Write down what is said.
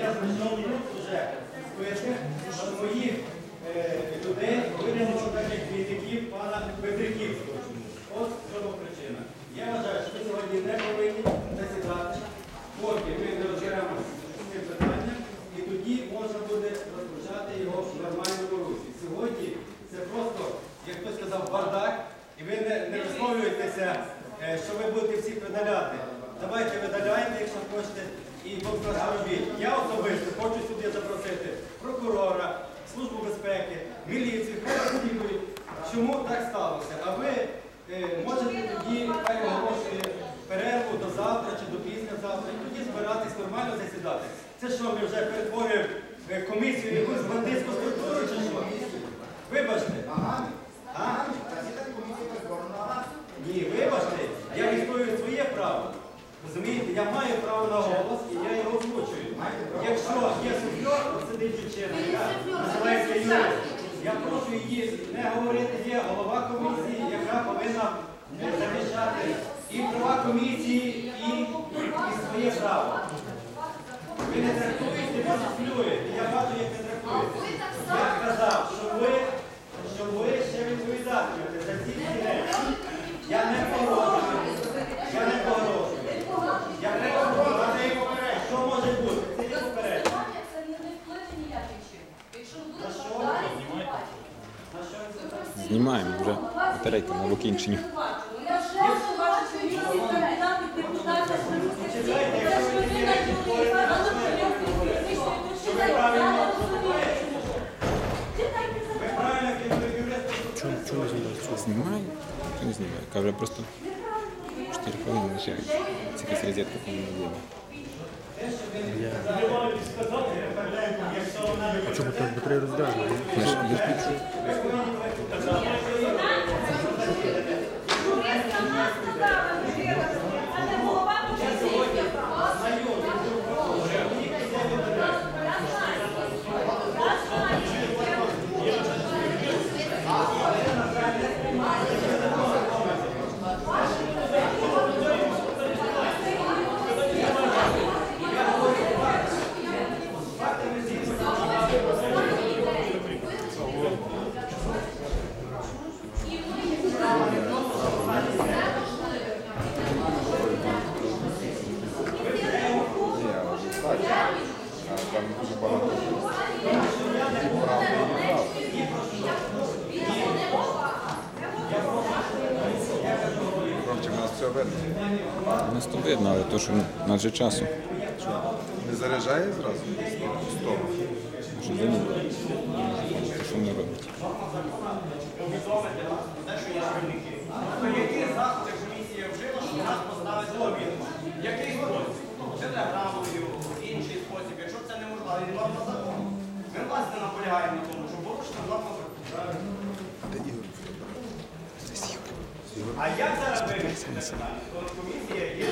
я прийшов тут вже спити, що моїх людей виглянуло так як критиків пана Петриківського. От в причина. Я вважаю, що ми сьогодні не повинні засідати, поки ми не розберемося з цим питанням, і тоді можна буде розпочати його в нормальному русі. Сьогодні це просто, як хтось сказав, бардак, і ви не, не висловлюєтеся, е, що ви будете всіх видаляти. Давайте видаляйте, якщо хочете, і просто робіть. Я особисто хочу сюди запросити прокурора, службу безпеки, міліцію, хай розслідують, чому так сталося. А ви е, можете тоді хай оголошує перерву до завтра чи до післязавтра, і тоді збиратись нормально засідати. Це що, ми вже перетворюємо е, комісію якусь бандитську структуру чи що? Вибачте. А? Ні, вибачте, я відстоюю своє право. Розумієте, я маю право на голос і я його озвучую. Якщо є суфльор, сидить дівчина, яка називається Юрій, я прошу її не говорити, є голова комісії, яка повинна захищати і права комісії, і, і своє право. Ви не трактуєте, ви суфлюєте. що ви правильно Ви правильно керуєте юристом. Знімаю? Чи не знімаю? Каже, просто 4 хвилини лишається. Це якась розетка, по-моєму, є. А чому так батарея роздягне? Я ж я ж піду. Юриста нас туди, а не голова комісії. Там дуже багато. Коротше, нас все видно. Нас то видно, але то, що у нас же часу. Не заряджає зразу? Що вони роблять? Те, що є шкільники. То які заходи комісія вжила, щоб нас поставити до? Який спосіб? Телеграмою, інший спосіб. Якщо це неможливо, і норма закону. Ми власне наполягаємо на тому, що порушена норма закону. А як зараз вирішити? Комісія є,